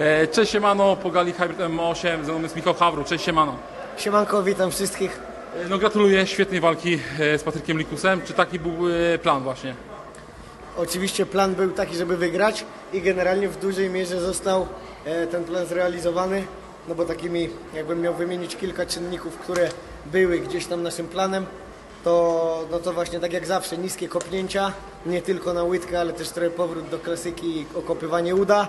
E, Cześć siemano, po gali Hybrid M8, ze mną jest Michał Hawru, cześć siemano. Siemanko, witam wszystkich. E, No gratuluję świetnej walki e, z Patrykiem Likusem, czy taki był plan właśnie? Oczywiście plan był taki, żeby wygrać i generalnie w dużej mierze został ten plan zrealizowany, no bo takimi, jakbym miał wymienić kilka czynników, które były gdzieś tam naszym planem, to, no to właśnie tak jak zawsze, niskie kopnięcia, nie tylko na łydkę, ale też trochę powrót do klasyki i okopywanie uda.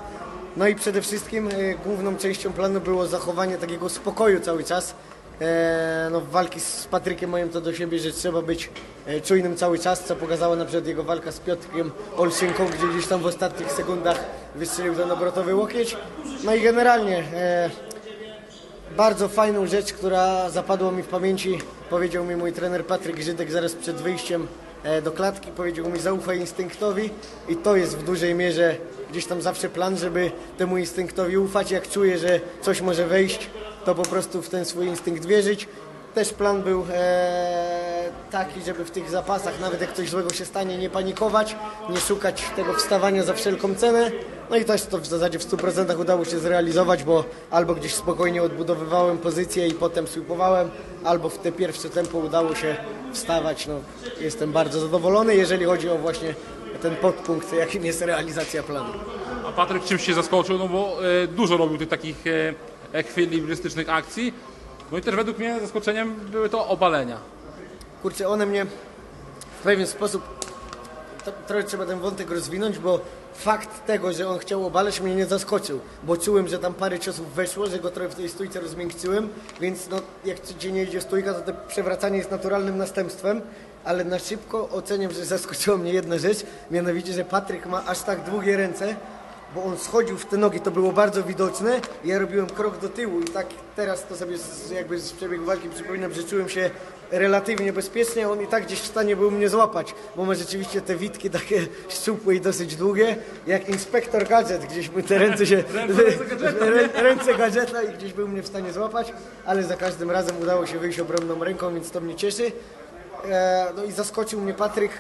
No i przede wszystkim e, główną częścią planu było zachowanie takiego spokoju cały czas, E, no, w walki z Patrykiem mają to do siebie, że trzeba być e, czujnym cały czas, co pokazała na przykład jego walka z Piotrkiem Olszynką, gdzie gdzieś tam w ostatnich sekundach wystrzelił ten obrotowy łokieć. No i generalnie e, bardzo fajną rzecz, która zapadła mi w pamięci, powiedział mi mój trener Patryk Żydek zaraz przed wyjściem e, do klatki, powiedział mi zaufaj instynktowi i to jest w dużej mierze gdzieś tam zawsze plan, żeby temu instynktowi ufać, jak czuję, że coś może wejść, to po prostu w ten swój instynkt wierzyć. Też plan był e, taki, żeby w tych zapasach, nawet jak coś złego się stanie, nie panikować, nie szukać tego wstawania za wszelką cenę. No i też to w zasadzie w 100% udało się zrealizować, bo albo gdzieś spokojnie odbudowywałem pozycję i potem sweepowałem, albo w te pierwsze tempo udało się wstawać. No, jestem bardzo zadowolony, jeżeli chodzi o właśnie ten podpunkt, jakim jest realizacja planu. A Patryk czymś się zaskoczył, no bo e, dużo robił tych takich e, ekwilibrystycznych akcji. No i też według mnie zaskoczeniem były to obalenia. Kurczę, one mnie w pewien sposób to, trochę trzeba ten wątek rozwinąć, bo fakt tego, że on chciał obalać mnie nie zaskoczył, bo czułem, że tam parę ciosów weszło, że go trochę w tej stójce rozmiękczyłem, więc no, jak codziennie idzie stójka, to to przewracanie jest naturalnym następstwem, ale na szybko oceniam, że zaskoczyła mnie jedna rzecz, mianowicie, że Patryk ma aż tak długie ręce, bo on schodził w te nogi, to było bardzo widoczne. Ja robiłem krok do tyłu i tak teraz to sobie z, jakby z przebiegu walki przypominam, że czułem się relatywnie bezpiecznie, on i tak gdzieś w stanie był mnie złapać, bo ma rzeczywiście te witki takie szczupłe i dosyć długie, jak inspektor gadżet, gdzieś by te ręce się... rę- ręce gadżeta i gdzieś był mnie w stanie złapać, ale za każdym razem udało się wyjść obronną ręką, więc to mnie cieszy. E, no i zaskoczył mnie Patryk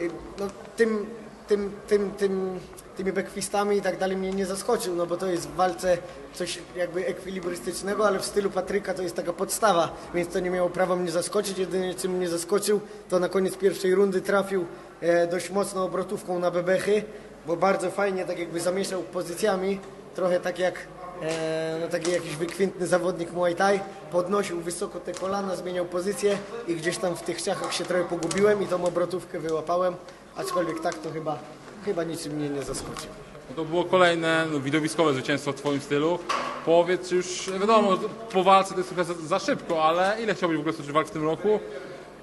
y, no, tym, tym, tym, tym, tymi bekwistami i tak dalej mnie nie zaskoczył, no bo to jest w walce coś jakby ekwilibrystycznego, ale w stylu Patryka to jest taka podstawa, więc to nie miało prawa mnie zaskoczyć. Jedynie czym mnie zaskoczył, to na koniec pierwszej rundy trafił e, dość mocno obrotówką na bebechy, bo bardzo fajnie tak jakby zamieszał pozycjami, trochę tak jak e, no taki jakiś wykwintny zawodnik Muay Thai, podnosił wysoko te kolana, zmieniał pozycję i gdzieś tam w tych ciachach się trochę pogubiłem i tą obrotówkę wyłapałem, aczkolwiek tak to chyba, chyba niczym mnie nie zaskoczył. No to było kolejne no, widowiskowe zwycięstwo w Twoim stylu. Powiedz już, wiadomo, po walce to jest trochę za, za szybko, ale ile chciałbyś w ogóle stoczyć walk w tym roku?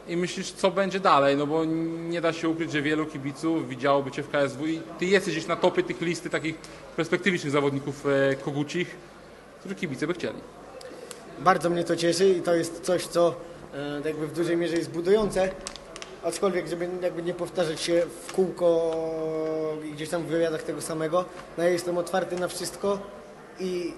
I myślisz, co będzie dalej? No bo nie da się ukryć, że wielu kibiców widziałoby Cię w KSW i Ty jesteś gdzieś na topie tych listy takich perspektywicznych zawodników e, kogucich, których kibice by chcieli. Bardzo mnie to cieszy i to jest coś, co e, jakby w dużej mierze jest budujące. Aczkolwiek, żeby jakby nie powtarzać się w kółko i gdzieś tam w wywiadach tego samego, no ja jestem otwarty na wszystko i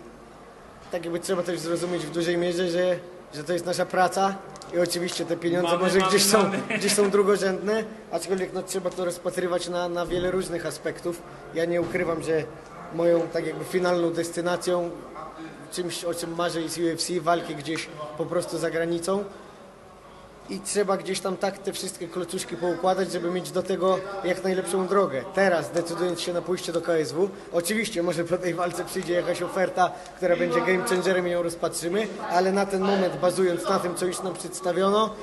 tak jakby trzeba też zrozumieć w dużej mierze, że, że to jest nasza praca i oczywiście te pieniądze Mamy, może mamy, gdzieś, są, mamy. gdzieś są drugorzędne, aczkolwiek no, trzeba to rozpatrywać na, na wiele różnych aspektów. Ja nie ukrywam, że moją tak jakby finalną destynacją czymś, o czym marzę jest UFC, walki gdzieś po prostu za granicą. I trzeba gdzieś tam tak te wszystkie klocuszki poukładać, żeby mieć do tego jak najlepszą drogę. Teraz, decydując się na pójście do KSW, oczywiście może po tej walce przyjdzie jakaś oferta, która będzie game changerem i ją rozpatrzymy, ale na ten moment, bazując na tym, co już nam przedstawiono,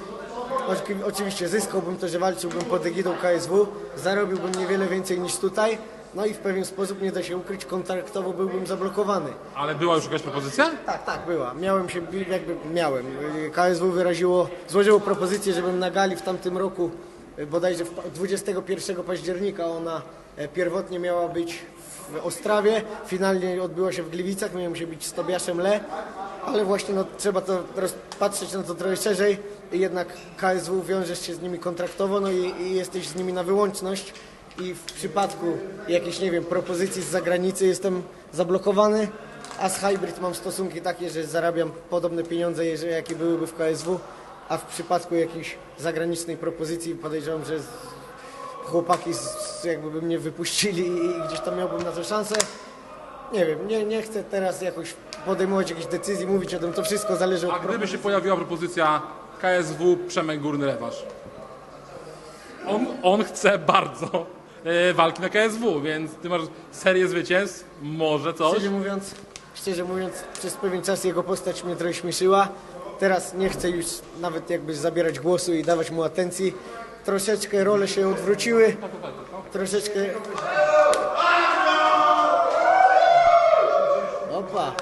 oczy- oczywiście zyskałbym to, że walczyłbym pod egidą KSW, zarobiłbym niewiele więcej niż tutaj, no i w pewien sposób, nie da się ukryć, kontraktowo byłbym zablokowany. Ale była już jakaś propozycja? Tak, tak, była. Miałem się, jakby miałem. KSW wyraziło, złożyło propozycję, żebym na gali w tamtym roku, e, bodajże w pa- 21 października, ona e, pierwotnie miała być w Ostrawie, finalnie odbyła się w Gliwicach, miałem się bić z Tobiaszem Le, ale właśnie no, trzeba to patrzeć na to trochę szerzej, jednak KSW wiążesz się z nimi kontraktowo, no i, i jesteś z nimi na wyłączność i w przypadku jakiejś, nie wiem, propozycji z zagranicy jestem zablokowany, a z Hybrid mam stosunki takie, że zarabiam podobne pieniądze, jakie byłyby w KSW, a w przypadku jakiejś zagranicznej propozycji podejrzewam, że chłopaki z, jakby by mnie wypuścili i, gdzieś tam miałbym na to szansę. nie wiem, nie, nie chcę teraz jakoś podejmować jakichś decyzji, mówić o tym, to wszystko zależy od A gdyby się pojawiła propozycja KSW Przemek Górny Rewanż? On, on chce bardzo walki na KSW, więc ty masz serię zwycięstw, może coś. Szczerze mówiąc, szczerze mówiąc, przez pewien czas jego postać mnie trochę śmieszyła. Teraz nie chcę już nawet jakby zabierać głosu i dawać mu atencji. Troszeczkę role się odwróciły. Troszeczkę... Opa.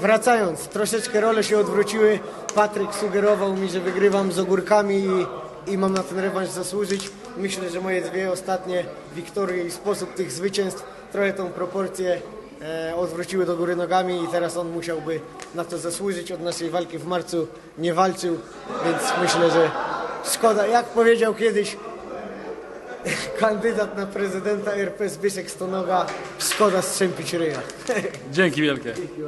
Wracając, troszeczkę role się odwróciły. Patryk sugerował mi, że wygrywam z ogórkami i, i mam na ten rewanż zasłużyć. Myślę, że moje dwie ostatnie wiktorie i sposób tych zwycięstw trochę tą proporcję e, odwróciły do góry nogami i teraz on musiałby na to zasłużyć. Od naszej walki w marcu nie walczył, więc myślę, że szkoda. Jak powiedział kiedyś kandydat na prezydenta RP Zbyszek Stonoga, szkoda strzępić ryja. Dzięki wielkie. Dzięki.